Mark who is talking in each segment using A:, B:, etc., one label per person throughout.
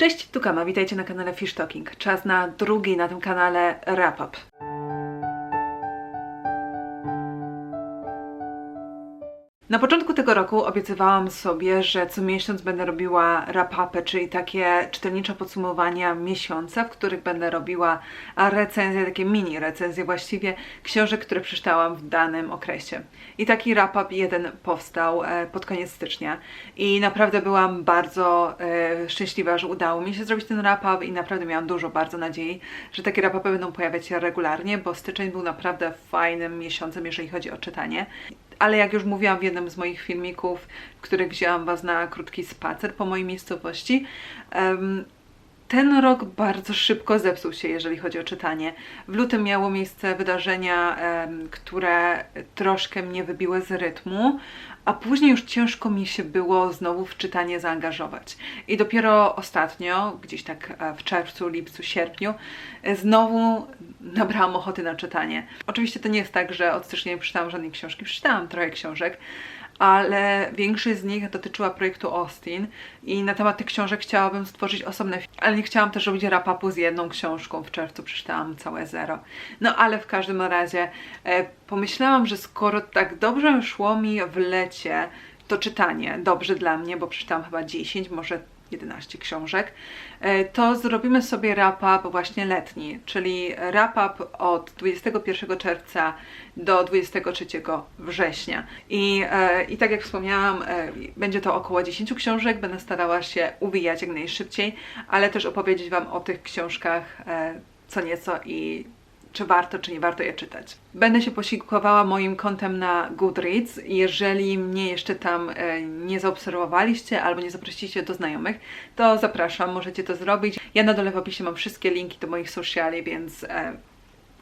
A: Cześć, tu Kama, witajcie na kanale Fish Talking. Czas na drugi na tym kanale wrap Na początku tego roku obiecywałam sobie, że co miesiąc będę robiła wrap-upy, czyli takie czytelnicze podsumowania miesiąca, w których będę robiła recenzje, takie mini recenzje właściwie książek, które przeczytałam w danym okresie. I taki wrap-up jeden powstał e, pod koniec stycznia i naprawdę byłam bardzo e, szczęśliwa, że udało mi się zrobić ten wrap-up i naprawdę miałam dużo bardzo nadziei, że takie wrap-upy będą pojawiać się regularnie, bo styczeń był naprawdę fajnym miesiącem, jeżeli chodzi o czytanie ale jak już mówiłam w jednym z moich filmików, w których wzięłam Was na krótki spacer po mojej miejscowości, um, ten rok bardzo szybko zepsuł się, jeżeli chodzi o czytanie. W lutym miało miejsce wydarzenia, które troszkę mnie wybiły z rytmu, a później już ciężko mi się było znowu w czytanie zaangażować. I dopiero ostatnio, gdzieś tak e, w czerwcu, lipcu, sierpniu, e, znowu nabrałam ochoty na czytanie. Oczywiście to nie jest tak, że od stycznia nie przeczytałam żadnej książki, przeczytałam trochę książek, ale większość z nich dotyczyła projektu Austin i na temat tych książek chciałabym stworzyć osobne, ale nie chciałam też robić rapapu z jedną książką. W czerwcu przeczytałam całe zero. No ale w każdym razie e, pomyślałam, że skoro tak dobrze szło mi w lecie to czytanie, dobrze dla mnie, bo przeczytałam chyba 10, może 11 książek, e, to zrobimy sobie wrap-up właśnie letni, czyli wrap-up od 21 czerwca do 23 września. I, e, I tak jak wspomniałam, e, będzie to około 10 książek, będę starała się uwijać jak najszybciej, ale też opowiedzieć Wam o tych książkach co nieco i czy warto, czy nie warto je czytać. Będę się posiłkowała moim kontem na Goodreads. Jeżeli mnie jeszcze tam e, nie zaobserwowaliście albo nie zaprosiliście do znajomych, to zapraszam, możecie to zrobić. Ja na dole w opisie mam wszystkie linki do moich sociali, więc e,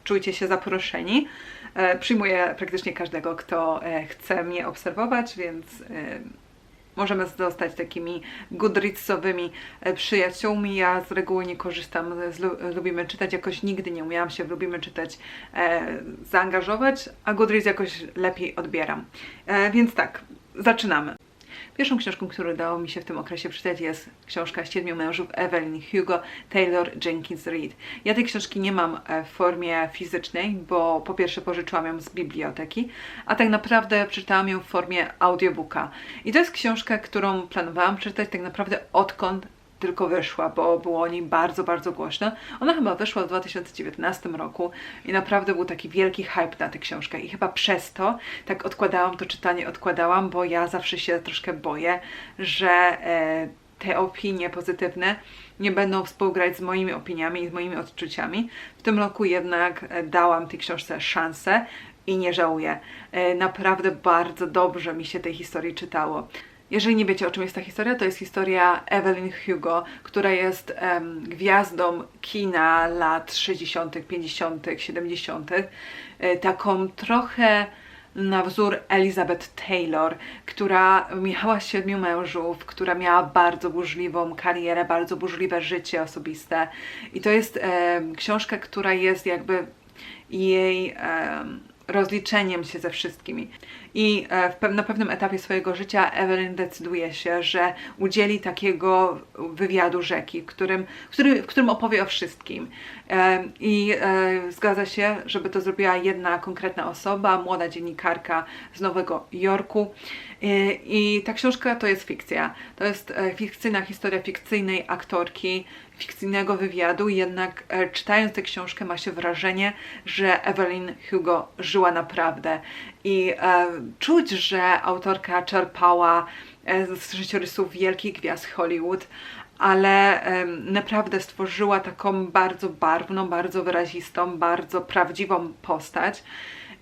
A: czujcie się zaproszeni. E, przyjmuję praktycznie każdego, kto chce mnie obserwować, więc możemy zostać takimi goodreadsowymi e, przyjaciółmi. Ja z reguły nie korzystam z Lubimy Czytać, jakoś nigdy nie umiałam się w Lubimy Czytać e, zaangażować, a Goodreads jakoś lepiej odbieram. E, więc tak, zaczynamy. Pierwszą książką, którą udało mi się w tym okresie przeczytać jest książka Siedmiu mężów Evelyn Hugo Taylor Jenkins Reid. Ja tej książki nie mam e, w formie fizycznej, bo po pierwsze pożyczyłam ją z biblioteki, a tak naprawdę przeczytałam ją w formie audiobooka. I to jest książka, którą planowałam przeczytać tak naprawdę odkąd tylko wyszła, bo było o niej bardzo, bardzo głośno. Ona chyba wyszła w 2019 roku i naprawdę był taki wielki hype na tę książkę i chyba przez to tak odkładałam to czytanie, odkładałam, bo ja zawsze się troszkę boję, że e, te opinie pozytywne nie będą współgrać z moimi opiniami i z moimi odczuciami. W tym roku jednak e, dałam tej książce szansę i nie żałuję. E, naprawdę bardzo dobrze mi się tej historii czytało. Jeżeli nie wiecie, o czym jest ta historia, to jest historia Evelyn Hugo, która jest gwiazdą kina lat 60., 50., 70., taką trochę na wzór Elizabeth Taylor, która miała siedmiu mężów, która miała bardzo burzliwą karierę, bardzo burzliwe życie osobiste. I to jest książka, która jest jakby jej rozliczeniem się ze wszystkimi. I e, na pewnym etapie swojego życia Evelyn decyduje się, że udzieli takiego wywiadu rzeki, w którym, który, w którym opowie o wszystkim. E, I e, zgadza się, żeby to zrobiła jedna konkretna osoba, młoda dziennikarka z Nowego Jorku. I ta książka to jest fikcja. To jest fikcyjna historia fikcyjnej aktorki, fikcyjnego wywiadu, jednak czytając tę książkę ma się wrażenie, że Evelyn Hugo żyła naprawdę i e, czuć, że autorka czerpała e, z życiorysów wielkich gwiazd Hollywood, ale e, naprawdę stworzyła taką bardzo barwną, bardzo wyrazistą, bardzo prawdziwą postać.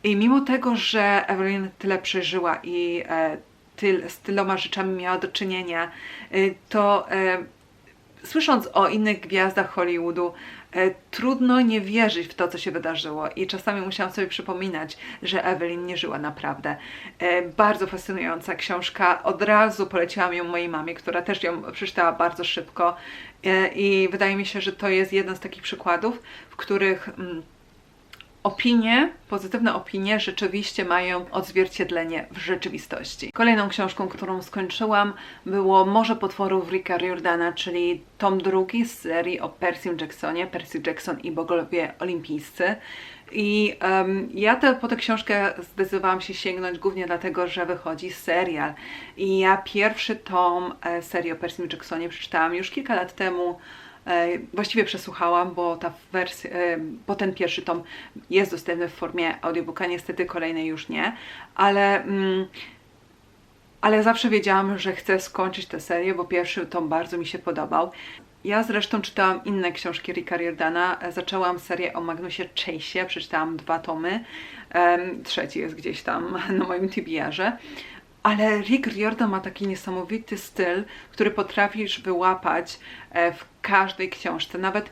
A: I mimo tego, że Evelyn tyle przeżyła i e, tyl, z tyloma rzeczami miała do czynienia, e, to e, słysząc o innych gwiazdach Hollywoodu, e, trudno nie wierzyć w to, co się wydarzyło. I czasami musiałam sobie przypominać, że Evelyn nie żyła naprawdę. E, bardzo fascynująca książka, od razu poleciłam ją mojej mamie, która też ją przeczytała bardzo szybko. E, i wydaje mi się, że to jest jeden z takich przykładów, w których mm, opinie, pozytywne opinie rzeczywiście mają odzwierciedlenie w rzeczywistości. Kolejną książką, którą skończyłam, było Morze Potworów Ricka Riordana, czyli tom drugi z serii o Percy Jacksonie, Percy Jackson i bogowie olimpijscy. I em, ja te, po tę książkę zdecydowałam się sięgnąć głównie dlatego, że wychodzi serial. I ja pierwszy tom e, serii o Percy Jacksonie przeczytałam już kilka lat temu. E, właściwie przesłuchałam, bo ta wersja, e, bo ten pierwszy tom jest dostępny w formie audiobooka, niestety kolejny już nie, ale mm, ale zawsze wiedziałam, że chcę skończyć tę serię, bo pierwszy tom bardzo mi się podobał. Ja zresztą czytałam inne książki Ricka Riordana. E, Zaczęłam serię o Magnusie Chase'ie, przeczytałam dwa tomy. Trzeci jest gdzieś tam na moim TBR-ze. Ale Rick Riordan ma taki niesamowity styl, który potrafisz wyłapać e, w każdej książce. Nawet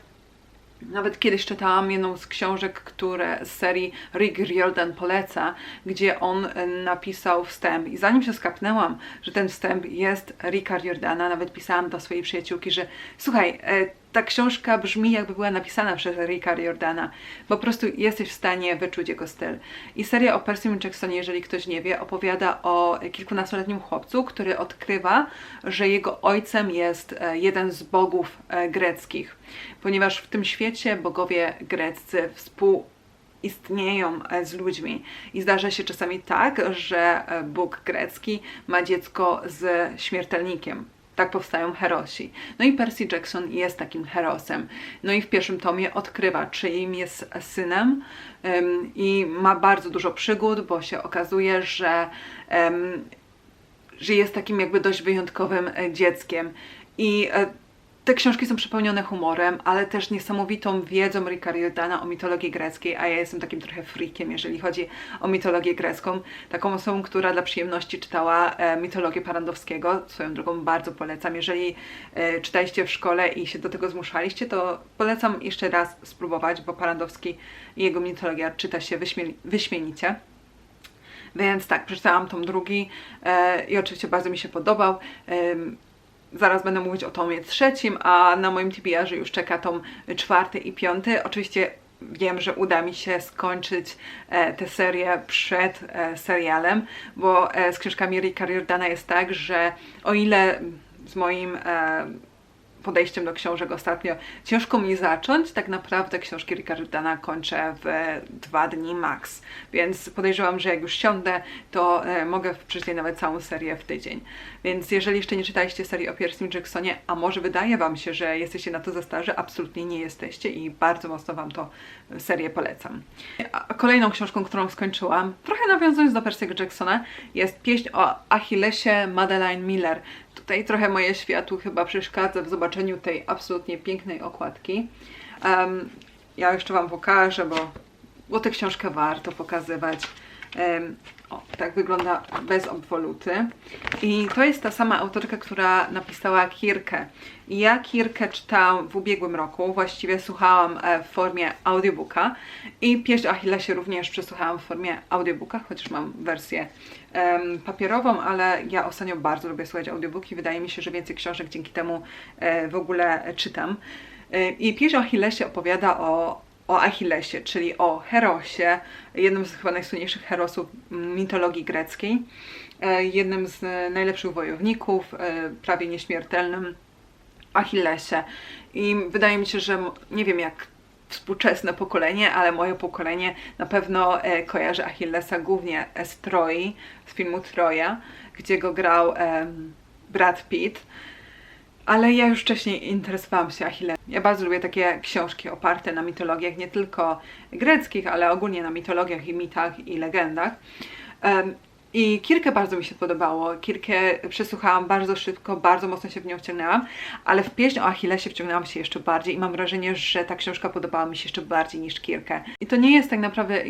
A: nawet kiedyś czytałam jedną z książek, które z serii Rick Riordan poleca, gdzie on e, napisał wstęp. I zanim się skapnęłam, że ten wstęp jest Ricka Riordana, nawet pisałam do swojej przyjaciółki, że słuchaj, e, ta książka brzmi jakby była napisana przez Ricka Riordana. Po prostu jesteś w stanie wyczuć jego styl. I seria o Percy Jacksonie, jeżeli ktoś nie wie, opowiada o kilkunastoletnim chłopcu, który odkrywa, że jego ojcem jest e, jeden z bogów e, greckich. Ponieważ w tym świecie bogowie greccy współistnieją e, z ludźmi. I zdarza się czasami tak, że Bóg grecki ma dziecko z śmiertelnikiem. Tak powstają herosi. No i Percy Jackson jest takim herosem. No i w pierwszym tomie odkrywa, czyim jest synem em, i ma bardzo dużo przygód, bo się okazuje, że, em, że jest takim jakby dość wyjątkowym e, dzieckiem. I e, te książki są przepełnione humorem, ale też niesamowitą wiedzą Ricka Riordana o mitologii greckiej, a ja jestem takim trochę freakiem, jeżeli chodzi o mitologię grecką. Taką osobą, która dla przyjemności czytała e, mitologię Parandowskiego. Swoją drogą bardzo polecam. Jeżeli e, czytaliście w szkole i się do tego zmuszaliście, to polecam jeszcze raz spróbować, bo Parandowski i jego mitologia czyta się wyśmie- wyśmienicie. Więc tak, przeczytałam tom drugi e, i oczywiście bardzo mi się podobał. Em, Zaraz będę mówić o tomie trzecim, a na moim TBR-ze już czeka tom czwarty i piąty. Oczywiście wiem, że uda mi się skończyć e, tę serię przed e, serialem, bo e, z książkami Ricka Riordana jest tak, że o ile z moim e, podejściem do książek ostatnio ciężko mi zacząć, tak naprawdę książki Ricka Riordana kończę w dwa dni max, więc podejrzewam, że jak już siądę, to e, mogę przeczytać nawet całą serię w tydzień. Więc jeżeli jeszcze nie czytaliście serii o Percy Jacksonie, a może wydaje Wam się, że jesteście na to za starzy, absolutnie nie jesteście i bardzo mocno Wam to serię polecam. A kolejną książką, którą skończyłam, trochę nawiązując do Percy'ego Jacksona, jest pieśń o Achillesie Madeleine Miller. Tutaj trochę moje światło chyba przeszkadza w zobaczeniu tej absolutnie pięknej okładki. Em, ja jeszcze Wam pokażę, bo, bo tę książkę warto pokazywać. Em, o, tak wygląda bez obwoluty. I to jest ta sama autorka, która napisała Kirkę. Ja Kirkę czytałam w ubiegłym roku, właściwie słuchałam e, w formie audiobooka i pieśń Achillesie również przesłuchałam w formie audiobooka, chociaż mam wersję em, papierową, ale ja ostatnio bardzo lubię słuchać audiobooki. Wydaje mi się, że więcej książek dzięki temu e, w ogóle czytam. E, I pieśń Achillesie opowiada o, o Achillesie, czyli o Herosie, jednym z chyba najsłynniejszych herosów mitologii greckiej, e, jednym z najlepszych wojowników, e, prawie nieśmiertelnym Achillesie. I wydaje mi się, że nie wiem jak współczesne pokolenie, ale moje pokolenie na pewno e, kojarzy Achillesa głównie z Troi, z filmu Troja, gdzie go grał Brad Pitt. Ale ja już wcześniej interesowałam się Achillesem. Ja bardzo lubię takie książki oparte na mitologiach, nie tylko greckich, ale ogólnie na mitologiach i mitach i legendach. Em, I Kirkę bardzo mi się podobało. Kirkę przesłuchałam bardzo szybko, bardzo mocno się w nią wciągnęłam, ale w pieśń o Achillesie wciągnęłam się jeszcze bardziej i mam wrażenie, że ta książka podobała mi się jeszcze bardziej niż Kirkę. I to nie jest tak naprawdę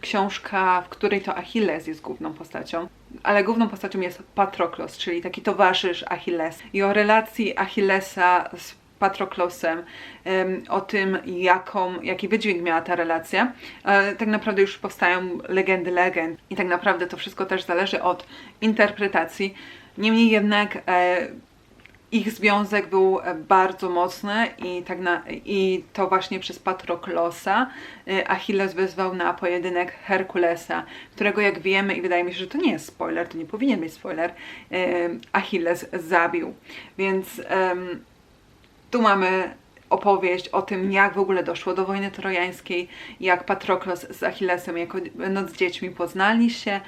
A: książka, w której to Achilles jest główną postacią, ale główną postacią jest Patroklos, czyli taki towarzysz Achilles. I o relacji Achillesa z Patroklosem, em, o tym, jaką, jaki wydźwięk miała ta relacja. E, Tak naprawdę już powstają legendy legend i tak naprawdę to wszystko też zależy od interpretacji. Niemniej jednak e, ich związek był e, bardzo mocny i, tak na, i to właśnie przez Patroklosa e, Achilles wezwał na pojedynek Herkulesa, którego jak wiemy i wydaje mi się, że to nie jest spoiler, to nie powinien być spoiler, e, Achilles zabił. Więc em, tu mamy opowieść o tym, jak w ogóle doszło do wojny trojańskiej, jak Patroklos z Achillesem jako no, z dziećmi poznali się.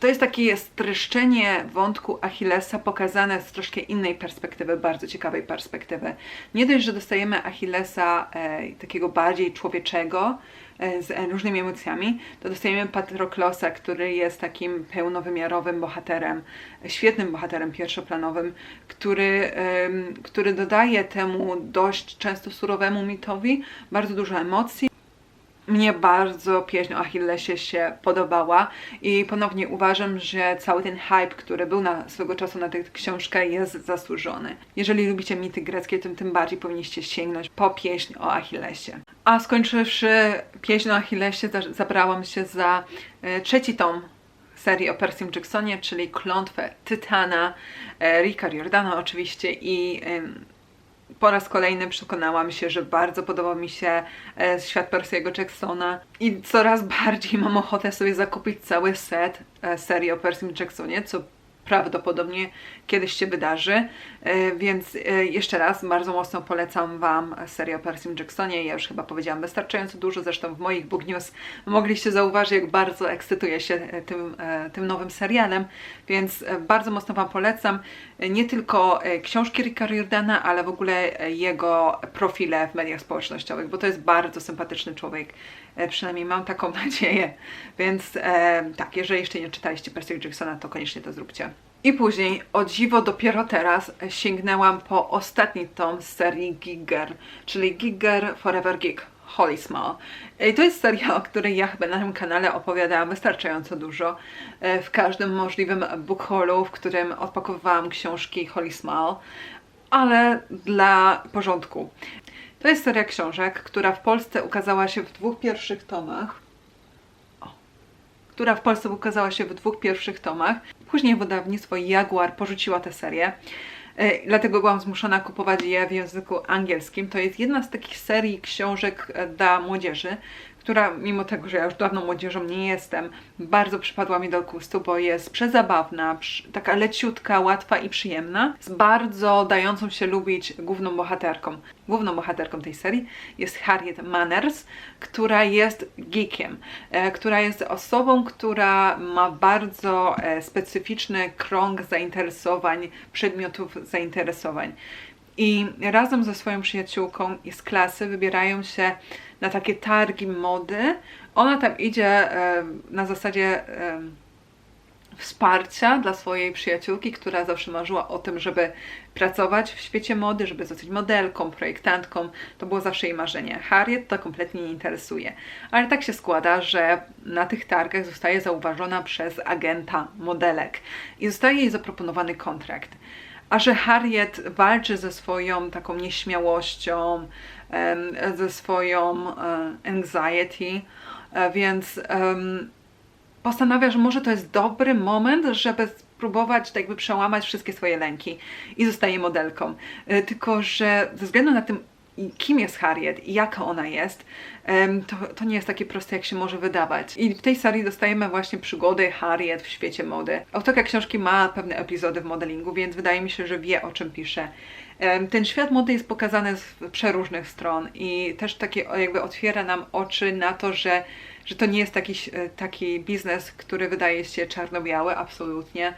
A: To jest takie streszczenie wątku Achillesa pokazane z troszkę innej perspektywy, bardzo ciekawej perspektywy. Nie dość, że dostajemy Achillesa e, takiego bardziej człowieczego, e, z różnymi emocjami, to dostajemy Patroklosa, który jest takim pełnowymiarowym bohaterem, świetnym bohaterem pierwszoplanowym, który, em, który dodaje temu dość często surowemu mitowi bardzo dużo emocji. Mnie bardzo pieśń o Achillesie się podobała i ponownie uważam, że cały ten hype, który był na swego czasu na tę książkę jest zasłużony. Jeżeli lubicie mity greckie, to tym bardziej powinniście sięgnąć po pieśń o Achillesie. A skończywszy pieśń o Achillesie, za- zabrałam się za e, trzeci tom serii o Persim Jacksonie, czyli Klątwę Tytana, e, Ricka Riordana oczywiście i po raz kolejny przekonałam się, że bardzo podoba mi się e, świat Percy'ego Jacksona i coraz bardziej mam ochotę sobie zakupić cały set e, serii o Percy'm Jacksonie, co prawdopodobnie kiedyś się wydarzy, e, więc e, jeszcze raz bardzo mocno polecam Wam serię o Percy'm Jacksonie. Ja już chyba powiedziałam wystarczająco dużo, zresztą w moich book news mogliście zauważyć, jak bardzo ekscytuję się e, tym, tym nowym serialem, więc bardzo mocno Wam polecam nie tylko książki Ricka Riordana, ale w ogóle jego profile w mediach społecznościowych, bo to jest bardzo sympatyczny człowiek, przynajmniej mam taką nadzieję, więc e, tak, jeżeli jeszcze nie czytaliście Percy'ego Jacksona, to koniecznie to zróbcie. I później, o dziwo, dopiero teraz sięgnęłam po ostatni tom z serii Giger, czyli Giger Forever Gig. Holy Small. I to jest seria, o której ja chyba na tym kanale opowiadałam wystarczająco dużo. E, W każdym możliwym book haulu, w którym odpakowywałam książki Holy Small, ale dla porządku. To jest seria książek, która w Polsce ukazała się w dwóch pierwszych tomach która w Polsce ukazała się w dwóch pierwszych tomach. Później wydawnictwo Jaguar porzuciła tę serię. E, Dlatego byłam zmuszona kupować je w języku angielskim. To jest jedna z takich serii książek e, dla młodzieży, która mimo tego, że ja już dawno młodzieżą nie jestem, bardzo przypadła mi do gustu, bo jest przezabawna, taka leciutka, łatwa i przyjemna, z bardzo dającą się lubić główną bohaterką. Główną bohaterką tej serii jest Harriet Manners, która jest geekiem, e, która jest osobą, która ma bardzo e, specyficzny krąg zainteresowań, przedmiotów zainteresowań. I razem ze swoją przyjaciółką i z klasy wybierają się na takie targi mody. Ona tam idzie e, na zasadzie e, wsparcia dla swojej przyjaciółki, która zawsze marzyła o tym, żeby pracować w świecie mody, żeby zostać modelką, projektantką. To było zawsze jej marzenie. Harriet to kompletnie nie interesuje. Ale tak się składa, że na tych targach zostaje zauważona przez agenta modelek i zostaje jej zaproponowany kontrakt. A że Harriet walczy ze swoją taką nieśmiałością, ze swoją e, anxiety, e, więc postanawia, że może to jest dobry moment, żeby spróbować tak jakby przełamać wszystkie swoje lęki i zostaje modelką. E, Tylko, że ze względu na tym, i kim jest Harriet i jaka ona jest, to, to nie jest takie proste, jak się może wydawać. I w tej serii dostajemy właśnie przygody Harriet w świecie mody. Autorka książki ma pewne epizody w modelingu, więc wydaje mi się, że wie o czym pisze. Ten świat mody jest pokazany z przeróżnych stron i też takie jakby otwiera nam oczy na to, że, że to nie jest taki, e, taki biznes, który wydaje się czarno-biały, absolutnie.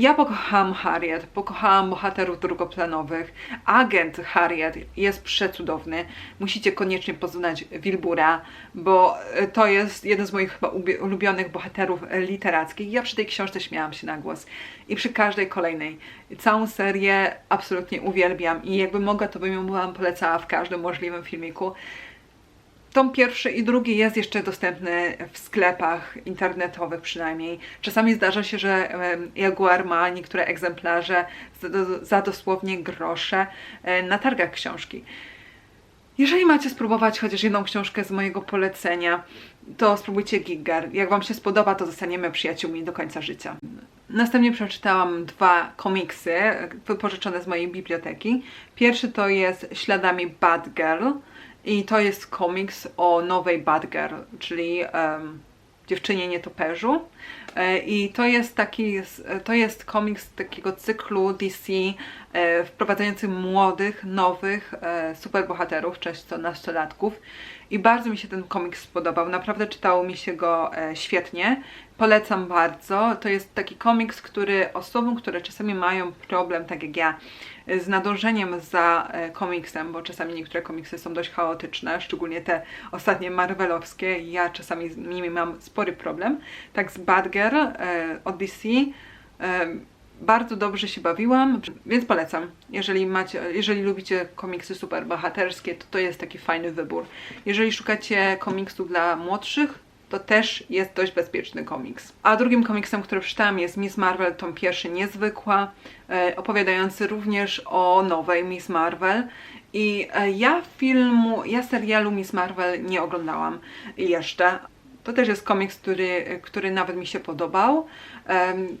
A: Ja pokochałam Harriet, pokochałam bohaterów drugoplanowych. Agent Harriet jest przecudowny. Musicie koniecznie poznać Wilbura, bo e, to jest jeden z moich chyba ulubionych bohaterów literackich. Ja przy tej książce śmiałam się na głos. I przy każdej kolejnej. Całą serię absolutnie uwielbiam i jakby mogła, to bym ją polecała w każdym możliwym filmiku. Tom pierwszy i drugi jest jeszcze dostępny w sklepach internetowych przynajmniej. Czasami zdarza się, że Jaguar ma niektóre egzemplarze za, za dosłownie grosze e, na targach książki. Jeżeli macie spróbować chociaż jedną książkę z mojego polecenia, to spróbujcie Giger. Jak Wam się spodoba, to zostaniemy przyjaciółmi do końca życia. Następnie przeczytałam dwa komiksy e, wypożyczone z mojej biblioteki. Pierwszy to jest Śladami Bad Girl i to jest komiks o nowej Bad Girl, czyli um, dziewczynie nietoperzu. E, I to jest taki, to jest komiks takiego cyklu DC e, wprowadzający młodych, nowych e, superbohaterów, często nastolatków. I bardzo mi się ten komiks spodobał. Naprawdę czytało mi się go świetnie. Polecam bardzo. To jest taki komiks, który osobom, które czasami mają problem, tak jak ja, z nadążeniem za e, komiksem, bo czasami niektóre komiksy są dość chaotyczne, szczególnie te ostatnie Marvelowskie. Ja czasami z nimi mam spory problem. Tak z Bad Girl e, od DC e, bardzo dobrze się bawiłam, więc polecam. Jeżeli macie, jeżeli lubicie komiksy superbohaterskie, to to jest taki fajny wybór. Jeżeli szukacie komiksów dla młodszych, to też jest dość bezpieczny komiks. A drugim komiksem, który przeczytałam jest Miss Marvel, tom pierwszy Niezwykła, e, opowiadający również o nowej Miss Marvel. I e, ja filmu, ja serialu Miss Marvel nie oglądałam jeszcze. To też jest komiks, który, który nawet mi się podobał.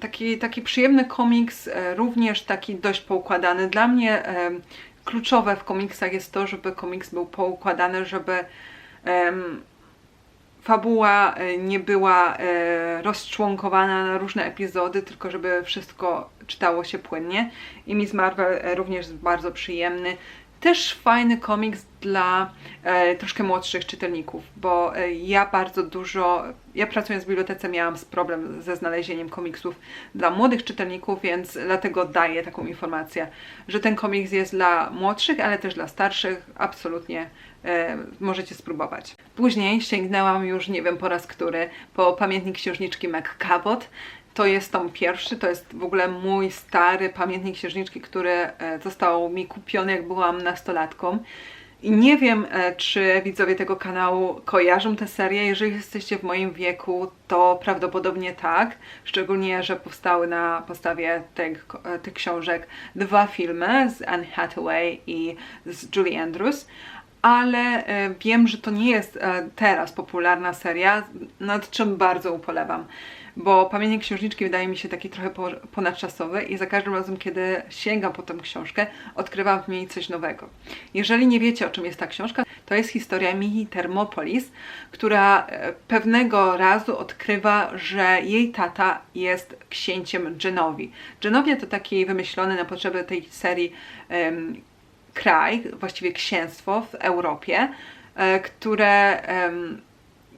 A: Taki, taki przyjemny komiks, e, również taki dość poukładany. Dla mnie kluczowe w komiksach jest to, żeby komiks był poukładany, żeby fabuła e, nie była e, rozczłonkowana na różne epizody, tylko żeby wszystko czytało się płynnie. I Miss Marvel e, również jest bardzo przyjemny. Też fajny komiks dla troszkę młodszych czytelników, bo ja bardzo dużo, ja pracując w bibliotece miałam problem ze znalezieniem komiksów dla młodych czytelników, więc dlatego daję taką informację, że ten komiks jest dla młodszych, ale też dla starszych, absolutnie e, możecie spróbować. Później sięgnęłam już, nie wiem po raz który, po pamiętnik księżniczki McCabot. To jest tom pierwszy, to jest w ogóle mój stary pamiętnik księżniczki, który e, został mi kupiony jak byłam nastolatką. I nie wiem, e, czy widzowie tego kanału kojarzą tę serię. Jeżeli jesteście w moim wieku, to prawdopodobnie tak. Szczególnie, że powstały na podstawie tych, tych książek dwa filmy z Anne Hathaway i z Julie Andrews ale wiem, że to nie jest teraz popularna seria, nad czym bardzo upolewam bo Pamiętnik Księżniczki wydaje mi się taki trochę ponadczasowy i za każdym razem, kiedy sięgam po tę książkę, odkrywam w niej coś nowego. Jeżeli nie wiecie, o czym jest ta książka, to jest historia Mihi Thermopolis, która e, pewnego razu odkrywa, że jej tata jest księciem Genovi. Genovia to taki wymyślony na potrzeby tej serii um, kraj, właściwie księstwo w Europie, e, które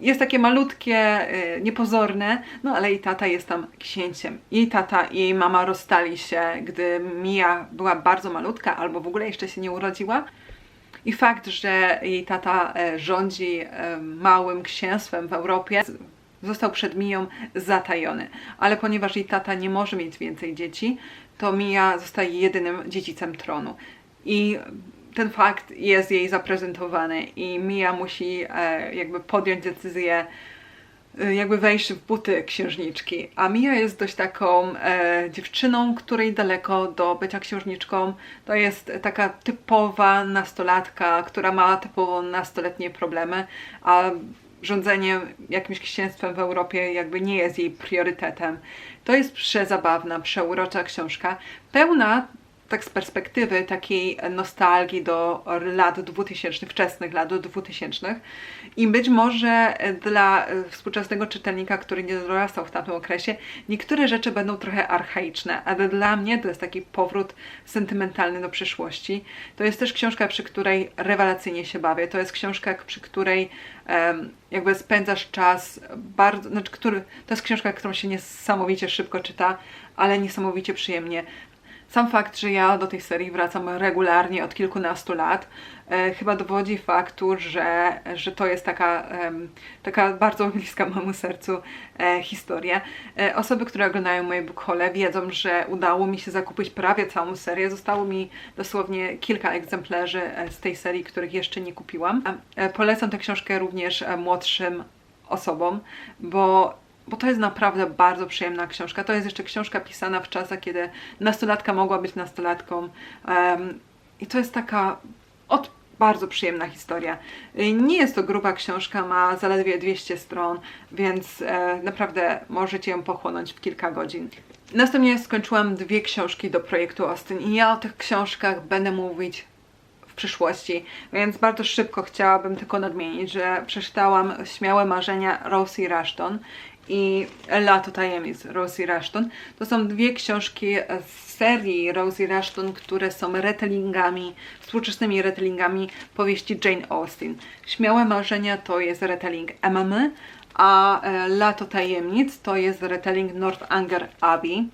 A: jest takie malutkie, y, niepozorne, no ale jej tata jest tam księciem. Jej tata i jej mama rozstali się, gdy Mia była bardzo malutka albo w ogóle jeszcze się nie urodziła. I fakt, że jej tata e, rządzi e, małym księstwem w Europie, został przed Miją zatajony. Ale ponieważ jej tata nie może mieć więcej dzieci, to Mia zostaje jedynym dziedzicem tronu. I ten fakt jest jej zaprezentowany i Mia musi e, jakby podjąć decyzję, e, jakby wejść w buty księżniczki. A Mia jest dość taką e, dziewczyną, której daleko do bycia księżniczką. To jest taka typowa nastolatka, która ma typowo nastoletnie problemy, a rządzenie jakimś księstwem w Europie jakby nie jest jej priorytetem. To jest przezabawna, przeurocza książka, pełna tak z perspektywy takiej nostalgii do lat 2000, wczesnych lat 2000 i być może dla współczesnego czytelnika, który nie dorastał w tamtym okresie, niektóre rzeczy będą trochę archaiczne, ale dla mnie to jest taki powrót sentymentalny do przyszłości. To jest też książka, przy której rewelacyjnie się bawię. To jest książka, przy której jakby spędzasz czas bardzo, znaczy, który, to jest książka, którą się niesamowicie szybko czyta, ale niesamowicie przyjemnie. Sam fakt, że ja do tej serii wracam regularnie od kilkunastu lat, e, chyba dowodzi faktu, że, że to jest taka, e, taka bardzo bliska mojemu sercu e, historia. E, osoby, które oglądają moje bookhole wiedzą, że udało mi się zakupić prawie całą serię. Zostało mi dosłownie kilka egzemplarzy e, z tej serii, których jeszcze nie kupiłam. E, polecam tę książkę również młodszym osobom, bo bo to jest naprawdę bardzo przyjemna książka. To jest jeszcze książka pisana w czasach, kiedy nastolatka mogła być nastolatką. Um, I to jest taka od bardzo przyjemna historia. Nie jest to gruba książka, ma zaledwie 200 stron, więc e, naprawdę możecie ją pochłonąć w kilka godzin. Następnie skończyłam dwie książki do projektu Austin i ja o tych książkach będę mówić w przyszłości, więc bardzo szybko chciałabym tylko nadmienić, że przeczytałam Śmiałe Marzenia Rosie Rushton i Lato Tajemnic Rosie Rushton. To są dwie książki z serii Rosie Rushton, które są retellingami, współczesnymi retellingami powieści Jane Austen. Śmiałe Marzenia to jest retelling Emmy, a Lato Tajemnic to jest retelling Northanger Abbey.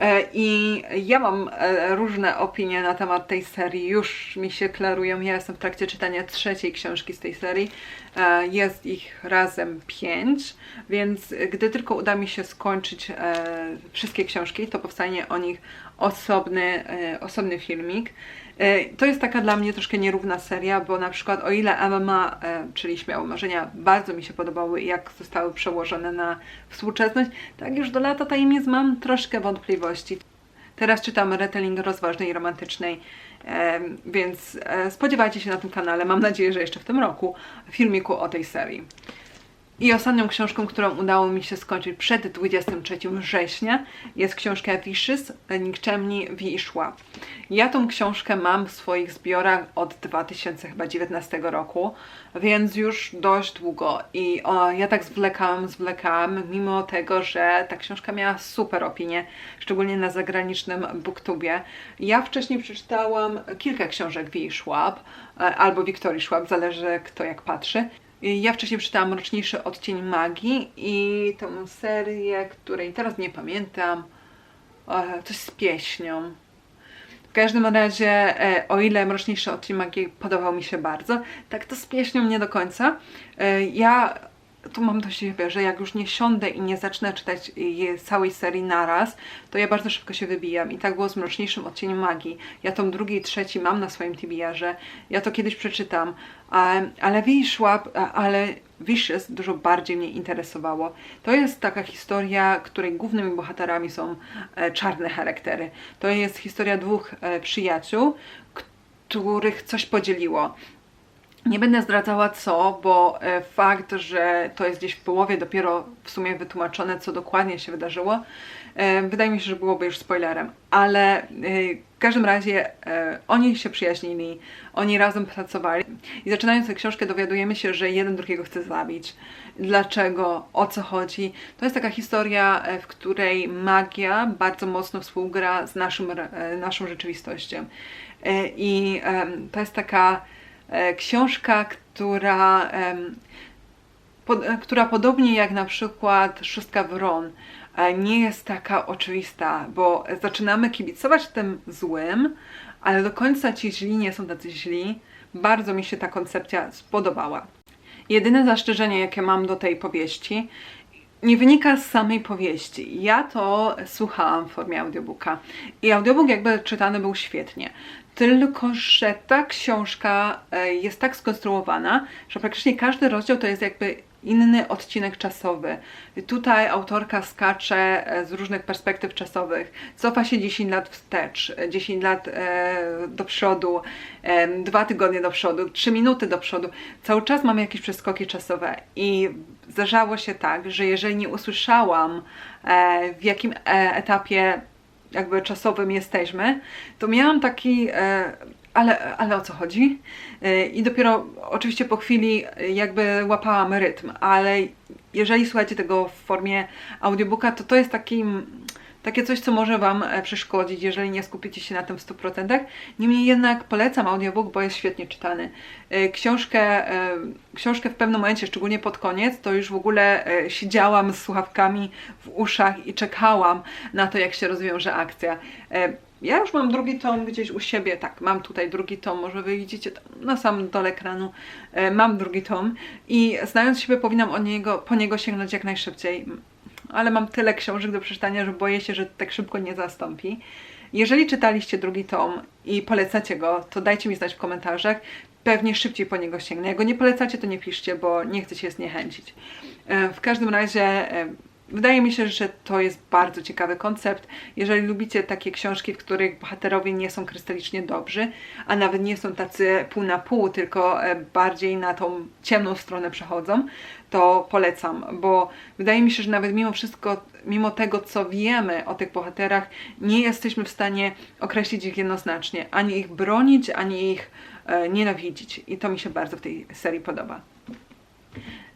A: E, I ja mam e, różne opinie na temat tej serii, już mi się klarują. Ja jestem w trakcie czytania trzeciej książki z tej serii. Jest ich razem pięć, więc gdy tylko uda mi się skończyć wszystkie książki, to powstanie o nich osobny, osobny filmik. E, to jest taka dla mnie troszkę nierówna seria, bo na przykład o ile MMA, e, czyli Śmiałe Marzenia, bardzo mi się podobały jak zostały przełożone na współczesność, tak już do lata tajemnic mam troszkę wątpliwości. Teraz czytam retelling rozważnej i romantycznej, e, więc spodziewajcie się na tym kanale, mam nadzieję, że jeszcze w tym roku, filmiku o tej serii. I ostatnią książką, którą udało mi się skończyć przed 23 września jest książka Wishes, Nikczemni Wiszła. Ja tą książkę mam w swoich zbiorach od 2019 roku, więc już dość długo i o, ja tak zwlekałam, zwlekałam, mimo tego, że ta książka miała super opinię, szczególnie na zagranicznym booktubie. Ja wcześniej przeczytałam kilka książek Wiszłap e, albo Wiktorii Szłap, zależy kto jak patrzy. Ja wcześniej czytałam Mroczniejszy Odcień Magii i tą serię, której teraz nie pamiętam, coś z pieśnią. W każdym razie, e, o ile Mroczniejszy Odcień Magii podobał mi się bardzo, tak to z pieśnią nie do końca. E, ja tu mam do siebie, że jak już nie siądę i nie zacznę czytać całej serii naraz, to ja bardzo szybko się wybijam. I tak było z Mroczniejszym Odcieniem Magii. Ja tą drugi i trzeci mam na swoim TBR-ze. Ja to kiedyś przeczytam. Ale wyszła, ale Vicious dużo bardziej mnie interesowało. To jest taka historia, której głównymi bohaterami są e, czarne charaktery. To jest historia dwóch e, przyjaciół, których coś podzieliło. Nie będę zdradzała co, bo e, fakt, że to jest gdzieś w połowie dopiero w sumie wytłumaczone, co dokładnie się wydarzyło, e, wydaje mi się, że byłoby już spoilerem. Ale e, w każdym razie oni się przyjaźnili, oni razem pracowali i zaczynając tę książkę dowiadujemy się, że jeden drugiego chce zabić. Dlaczego? O co chodzi? To jest taka historia, w której magia bardzo mocno współgra z naszym, naszą rzeczywistością. I to jest taka książka, która, która podobnie jak na przykład Szóstka Wron e, nie jest taka oczywista, bo zaczynamy kibicować tym złym, ale do końca ci źli nie są tacy źli. Bardzo mi się ta koncepcja spodobała. Jedyne zastrzeżenie, jakie mam do tej powieści, nie wynika z samej powieści. Ja to słuchałam w formie audiobooka i audiobook jakby czytany był świetnie. Tylko, że ta książka e, jest tak skonstruowana, że praktycznie każdy rozdział to jest jakby inny odcinek czasowy. Tutaj autorka skacze e, z różnych perspektyw czasowych, cofa się 10 lat wstecz, 10 lat e, do przodu, dwa tygodnie do przodu, 3 minuty do przodu. Cały czas mamy jakieś przeskoki czasowe i zdarzało się tak, że jeżeli nie usłyszałam w jakim etapie jakby czasowym jesteśmy, to miałam taki, e, ale, ale o co chodzi? E, I dopiero oczywiście po chwili jakby łapałam rytm, ale jeżeli słuchacie tego w formie audiobooka, to to jest taki takie coś, co może Wam e, przeszkodzić, jeżeli nie skupicie się na tym w 100%. Niemniej jednak polecam audiobook, bo jest świetnie czytany. E, książkę, e, książkę w pewnym momencie, szczególnie pod koniec, to już w ogóle siedziałam z słuchawkami w uszach i czekałam na to, jak się rozwiąże akcja. Ja już mam drugi tom gdzieś u siebie, tak, mam tutaj drugi tom, może wy widzicie na samym dole ekranu, mam drugi tom i znając siebie powinnam o niego, po niego sięgnąć jak najszybciej ale mam tyle książek do przeczytania, że boję się, że tak szybko nie zastąpi. Jeżeli czytaliście drugi tom i polecacie go, to dajcie mi znać w komentarzach. Pewnie szybciej po niego sięgnę. Jak go nie polecacie, to nie piszcie, bo nie chcę się zniechęcić. E, w każdym razie e, Wydaje mi się, że to jest bardzo ciekawy koncept. Jeżeli lubicie takie książki, w których bohaterowie nie są krystalicznie dobrzy, a nawet nie są tacy pół na pół, tylko e, bardziej na tą ciemną stronę przechodzą, to polecam, bo wydaje mi się, że nawet mimo wszystko, mimo tego, co wiemy o tych bohaterach, nie jesteśmy w stanie określić ich jednoznacznie, ani ich bronić, ani ich e, nienawidzić. I to mi się bardzo w tej serii podoba.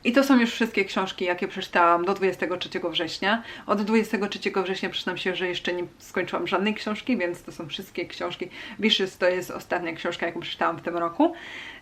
A: I to są już wszystkie książki, jakie przeczytałam do 23 września. Od 23 września przyznam się, że jeszcze nie skończyłam żadnej książki, więc to są wszystkie książki. Wishes to jest ostatnia książka, jaką przeczytałam w tym roku.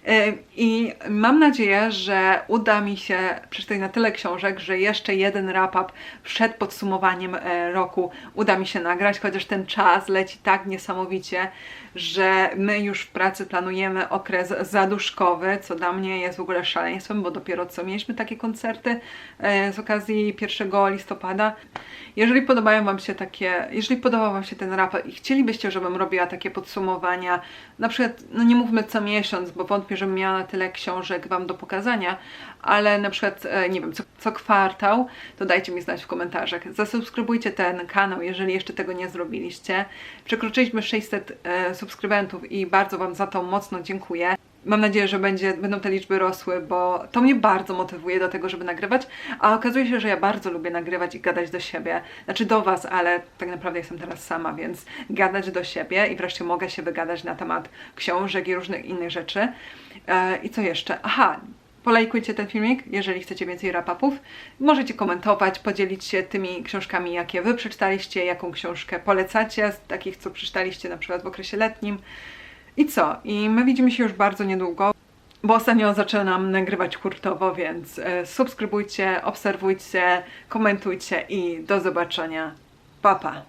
A: Yy, I mam nadzieję, że uda mi się przeczytać na tyle książek, że jeszcze jeden wrap-up przed podsumowaniem e, roku uda mi się nagrać, chociaż ten czas leci tak niesamowicie, że my już w pracy planujemy okres zaduszkowy, co dla mnie jest w ogóle szaleństwem, bo dopiero co mieliśmy takie koncerty e, z okazji 1 listopada. Jeżeli podobają Wam się takie, jeżeli podobał Wam się ten raport i chcielibyście, żebym robiła takie podsumowania, na przykład, no nie mówmy co miesiąc, bo wątpię, żebym miała tyle książek Wam do pokazania, ale na przykład, e, nie wiem, co, co kwartał, to dajcie mi znać w komentarzach. Zasubskrybujcie ten kanał, jeżeli jeszcze tego nie zrobiliście. Przekroczyliśmy 600 e, subskrybentów i bardzo Wam za to mocno dziękuję. Mam nadzieję, że będzie, będą te liczby rosły, bo to mnie bardzo motywuje do tego, żeby nagrywać, a okazuje się, że ja bardzo lubię nagrywać i gadać do siebie, znaczy do Was, ale tak naprawdę jestem teraz sama, więc gadać do siebie i wreszcie mogę się wygadać na temat książek i różnych innych rzeczy. E, I co jeszcze? Aha, Polajkujcie ten filmik, jeżeli chcecie więcej rapapów. Możecie komentować, podzielić się tymi książkami, jakie Wy przeczytaliście, jaką książkę polecacie z takich, co przeczytaliście na przykład w okresie letnim. I co? I my widzimy się już bardzo niedługo, bo ostatnio zaczynam nagrywać hurtowo, więc e, subskrybujcie, obserwujcie, komentujcie i do zobaczenia. Pa, pa!